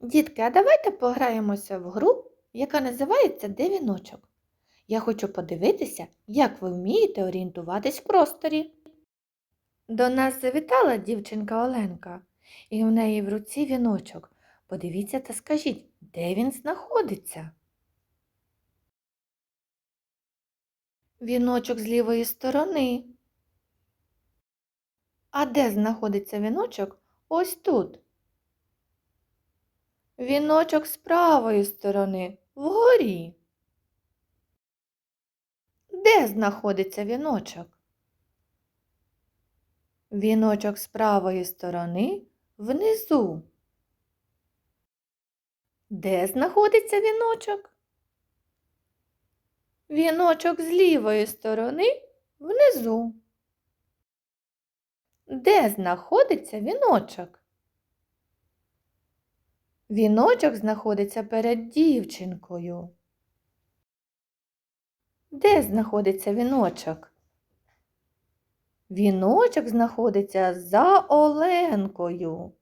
Дітки, а давайте пограємося в гру, яка називається Де віночок. Я хочу подивитися, як ви вмієте орієнтуватись в просторі. До нас завітала дівчинка Оленка, і в неї в руці віночок. Подивіться та скажіть, де він знаходиться? Віночок з лівої сторони. А де знаходиться віночок? Ось тут. Віночок з правої сторони, вгорі. Де знаходиться віночок? Віночок з правої сторони внизу. Де знаходиться віночок? Віночок з лівої сторони внизу. Де знаходиться віночок? Віночок знаходиться перед дівчинкою. Де знаходиться віночок? Віночок знаходиться за Оленкою.